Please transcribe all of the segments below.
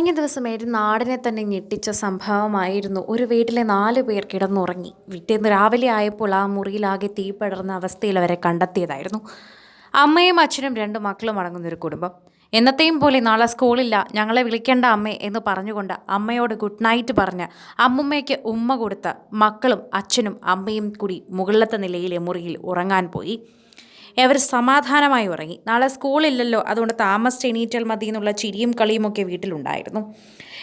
കഴിഞ്ഞ ദിവസം ഒരു നാടിനെ തന്നെ ഞെട്ടിച്ച സംഭവമായിരുന്നു. ഒരു വീട്ടിലെ നാല് പേർ കിടന്നുറങ്ങി. വീട്ടിൽ നിന്ന് രാവിലെ ആയപ്പോൾ ആ മുറിയിലാകെ തീ പടർന്ന അവസ്ഥയിൽ അവരെ കണ്ടെത്തിയതായിരുന്നു. അമ്മയും അച്ഛനും രണ്ട് മക്കളും അടങ്ങുന്ന ഒരു കുടുംബം. എന്നത്തെയും പോലെ നാളെ സ്കൂളില്ല ഞങ്ങളെ വിളിക്കേണ്ട അമ്മേ എന്ന് പറഞ്ഞുകൊണ്ട് അമ്മയോട് ഗുഡ് നൈറ്റ് പറഞ്ഞ് അമ്മുമ്മയ്ക്ക് ഉമ്മ കൊടുത്ത് മക്കളും അച്ഛനും അമ്മയും കൂടി മുകളിലത്തെ നിലയിലെ മുറിയിൽ ഉറങ്ങാൻ പോയി. അവർ സമാധാനമായി ഉറങ്ങി. നാളെ സ്കൂളില്ലല്ലോ അതുകൊണ്ട് താമസിച്ച് എണീറ്റൽ മതി എന്നുള്ള ചിരിയും കളിയുമൊക്കെ വീട്ടിലുണ്ടായിരുന്നു.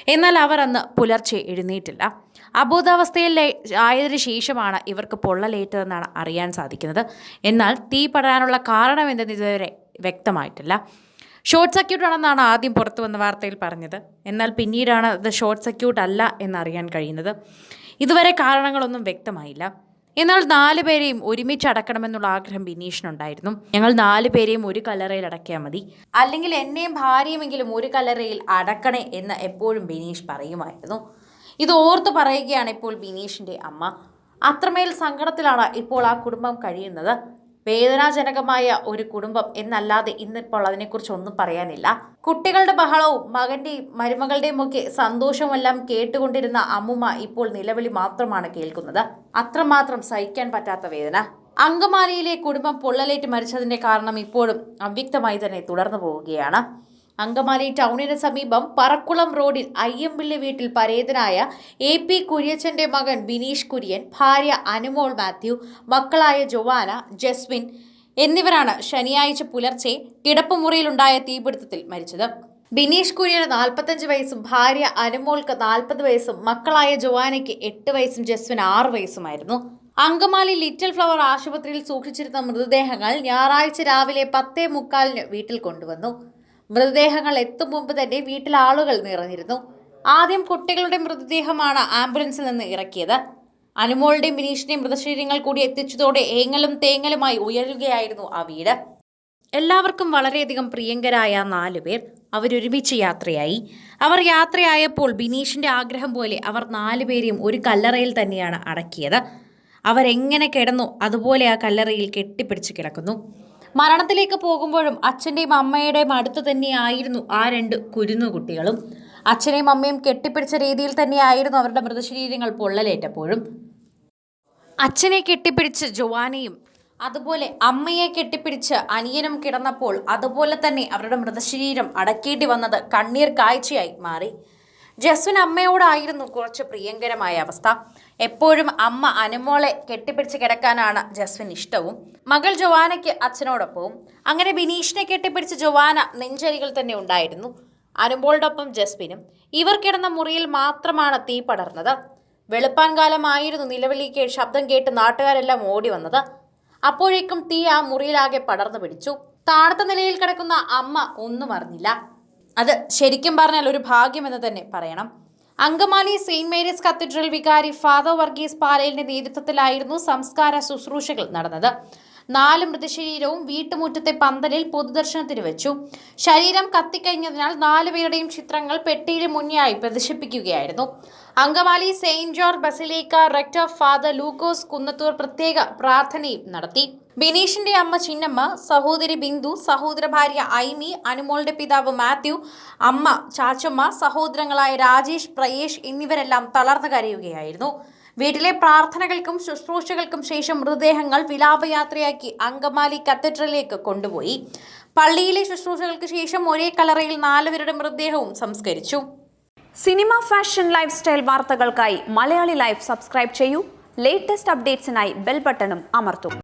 എന്നാൽ അവർ അന്ന് പുലർച്ചെ എഴുന്നേറ്റില്ല. അബോധാവസ്ഥയിൽ ആയതിനു ശേഷമാണ് ഇവർക്ക് പൊള്ളലേറ്റതെന്നാണ് അറിയാൻ സാധിക്കുന്നത്. എന്നാൽ തീ പടരാനുള്ള കാരണം എന്തെന്ന് ഇതുവരെ വ്യക്തമായിട്ടില്ല. ഷോർട്ട് സർക്യൂട്ട് ആണെന്നാണ് ആദ്യം പുറത്തു വന്ന വാർത്തയിൽ പറഞ്ഞത്. എന്നാൽ പിന്നീടാണ് അത് ഷോർട്ട് സർക്യൂട്ട് അല്ല എന്നറിയാൻ കഴിയുന്നത്. ഇതുവരെ കാരണങ്ങളൊന്നും വ്യക്തമായില്ല. എന്നാൽ നാല് പേരെയും ഒരുമിച്ച് അടക്കണമെന്നുള്ള ആഗ്രഹം ബിനീഷിനുണ്ടായിരുന്നു ഞങ്ങൾ നാല് പേരെയും ഒരു കല്ലറയിൽ അടക്കിയാൽ മതി. അല്ലെങ്കിൽ എന്നെയും ഭാര്യയുമെങ്കിലും ഒരു കല്ലറയിൽ അടക്കണേ എന്ന് എപ്പോഴും ബിനീഷ് പറയുമായിരുന്നു. ഇത് ഓർത്ത് പറയുകയാണ് ഇപ്പോൾ ബിനീഷിന്റെ അമ്മ. അത്രമേൽ സങ്കടത്തിലാണ് ഇപ്പോൾ ആ കുടുംബം കഴിയുന്നത്. വേദനാജനകമായ ഒരു കുടുംബം എന്നല്ലാതെ ഇന്നിപ്പോൾ അതിനെക്കുറിച്ച് ഒന്നും പറയാനില്ല. കുട്ടികളുടെ ബഹളവും മകന്റെയും മരുമകളുടെയും ഒക്കെ സന്തോഷമെല്ലാം കേട്ടുകൊണ്ടിരുന്ന അമ്മുമ്മ ഇപ്പോൾ നിലവിളി മാത്രമാണ് കേൾക്കുന്നത്. അത്രമാത്രം സഹിക്കാൻ പറ്റാത്ത വേദന. അങ്കമാലിയിലെ കുടുംബം പൊള്ളലേറ്റ് മരിച്ചതിന്റെ കാരണം ഇപ്പോഴും അവ്യക്തമായി തന്നെ തുടർന്നു പോവുകയാണ്. അങ്കമാലി ടൗണിന് സമീപം പറക്കുളം റോഡിൽ അയ്യമ്പിള്ളി വീട്ടിൽ പരേതനായ എ പി കുര്യച്ചന്റെ മകൻ ബിനീഷ് കുര്യൻ ഭാര്യ അനുമോൾ മാത്യു മക്കളായ ജോവാന ജസ്വിൻ എന്നിവരാണ് ശനിയാഴ്ച പുലർച്ചെ കിടപ്പുമുറിയിലുണ്ടായ തീപിടുത്തത്തിൽ മരിച്ചത്. ബിനീഷ് കുര്യന് നാൽപ്പത്തഞ്ച് വയസ്സും ഭാര്യ അനുമോൾക്ക് നാൽപ്പത് വയസ്സും മക്കളായ ജോവാനയ്ക്ക് എട്ട് വയസ്സും ജസ്വിൻ ആറ് വയസ്സുമായിരുന്നു. അങ്കമാലി ലിറ്റിൽ ഫ്ലവർ ആശുപത്രിയിൽ സൂക്ഷിച്ചിരുന്ന മൃതദേഹങ്ങൾ ഞായറാഴ്ച രാവിലെ പത്തേ മുക്കാലിന് വീട്ടിൽ കൊണ്ടുവന്നു. മൃതദേഹങ്ങൾ എത്തും മുമ്പ് തന്നെ വീട്ടിൽ ആളുകൾ നിറഞ്ഞിരുന്നു. ആദ്യം കുട്ടികളുടെ മൃതദേഹമാണ് ആംബുലൻസിൽ നിന്ന് ഇറക്കിയത്. അനുമോളുടെയും ബിനീഷിന്റെയും മൃതശരീരങ്ങൾ കൂടി എത്തിച്ചതോടെ ഏങ്ങലും തേങ്ങലുമായി ഉയരുകയായിരുന്നു ആ വീട്. എല്ലാവർക്കും വളരെയധികം പ്രിയങ്കരായ നാലു പേർ അവരൊരുമിച്ച് യാത്രയായി. അവർ യാത്രയായപ്പോൾ ബിനീഷിന്റെ ആഗ്രഹം പോലെ അവർ നാലുപേരെയും ഒരു കല്ലറയിൽ തന്നെയാണ് അടക്കിയത്. അവരെങ്ങനെ കിടന്നു അതുപോലെ ആ കല്ലറയിൽ കെട്ടിപ്പിടിച്ച് കിടക്കുന്നു. മരണത്തിലേക്ക് പോകുമ്പോഴും അച്ഛന്റെയും അമ്മയുടെയും അടുത്ത് തന്നെയായിരുന്നു ആ രണ്ട് കുരുന്നു കുട്ടികളും. അച്ഛനെയും അമ്മയും കെട്ടിപ്പിടിച്ച രീതിയിൽ തന്നെയായിരുന്നു അവരുടെ മൃതശരീരങ്ങൾ പൊള്ളലേറ്റപ്പോഴും. അച്ഛനെ കെട്ടിപ്പിടിച്ച് ജോവാനയും അതുപോലെ അമ്മയെ കെട്ടിപ്പിടിച്ച് അനിയനും കിടന്നപ്പോൾ അതുപോലെ തന്നെ അവരുടെ മൃതശരീരം അടക്കേണ്ടി വന്നത് കണ്ണീർ കാഴ്ചയായി മാറി. ജസ്വിൻ അമ്മയോടായിരുന്നു കുറച്ച് പ്രിയങ്കരമായ അവസ്ഥ. എപ്പോഴും അമ്മ അനുമോളെ കെട്ടിപ്പിടിച്ച് കിടക്കാനാണ് ജസ്വിൻ ഇഷ്ടവും. മകൾ ജോവാനയ്ക്ക് അച്ഛനോടൊപ്പവും. അങ്ങനെ ബിനീഷിനെ കെട്ടിപ്പിടിച്ച് ജോവാന നെഞ്ചരികൾ തന്നെ ഉണ്ടായിരുന്നു. അനുമോളോടൊപ്പം ജസ്വിനും. ഇവർ കിടന്ന മുറിയിൽ മാത്രമാണ് തീ പടർന്നത്. വെളുപ്പാൻ കാലമായിരുന്നു നിലവിളിക്ക് ശബ്ദം കേട്ട് നാട്ടുകാരെല്ലാം ഓടി വന്നത്. അപ്പോഴേക്കും തീ ആ മുറിയിലാകെ പടർന്നു പിടിച്ചു. താഴത്തെ നിലയിൽ കിടക്കുന്ന അമ്മ ഒന്നും അറിഞ്ഞില്ല. അത് ശരിക്കും പറഞ്ഞാൽ ഒരു ഭാഗ്യമെന്ന് തന്നെ പറയണം. അങ്കമാലി സെയിന്റ് മേരീസ് കത്തീഡ്രൽ വികാരി ഫാദർ വർഗീസ് പാലയിലിന്റെ നേതൃത്വത്തിലായിരുന്നു സംസ്കാര ശുശ്രൂഷകൾ നടന്നത്. നാല് മൃതശരീരവും വീട്ടുമുറ്റത്തെ പന്തലിൽ പൊതുദർശനത്തിന് വെച്ചു. ശരീരം കത്തിക്കഴിഞ്ഞതിനാൽ നാലുപേരുടെയും ചിത്രങ്ങൾ പെട്ടിയിൽ മുന്നിയായി പ്രദർശിപ്പിക്കുകയായിരുന്നു. അങ്കമാലി സെയിന്റ് ജോർജ് ബസിലേക്ക റെക്ടർ ഫാദർ ലൂക്കോസ് കുന്നത്തൂർ പ്രത്യേക പ്രാർത്ഥനയും നടത്തി. ബിനീഷിന്റെ അമ്മ ചിന്നമ്മ സഹോദരി ബിന്ദു സഹോദര ഭാര്യ ഐമി അനുമോളുടെ പിതാവ് മാത്യു അമ്മ ചാച്ചമ്മ സഹോദരങ്ങളായ രാജേഷ് പ്രയേഷ് എന്നിവരെല്ലാം തളർന്നു കരയുകയായിരുന്നു. വീട്ടിലെ പ്രാർത്ഥനകൾക്കും ശുശ്രൂഷകൾക്കും ശേഷം മൃതദേഹങ്ങൾ വിലാപയാത്രയാക്കി അങ്കമാലി കത്തീഡ്രലിലേക്ക് കൊണ്ടുപോയി. പള്ളിയിലെ ശുശ്രൂഷകൾക്ക് ശേഷം ഒരേ കലറയിൽ നാലുപേരുടെ മൃതദേഹവും സംസ്കരിച്ചു. സിനിമ ഫാഷൻ ലൈഫ് സ്റ്റൈൽ വാർത്തകൾക്കായി മലയാളി ലൈഫ് സബ്സ്ക്രൈബ് ചെയ്യൂ. ലേറ്റസ്റ്റ് അപ്ഡേറ്റ്സിനായി ബെൽ ബട്ടണും അമർത്തും.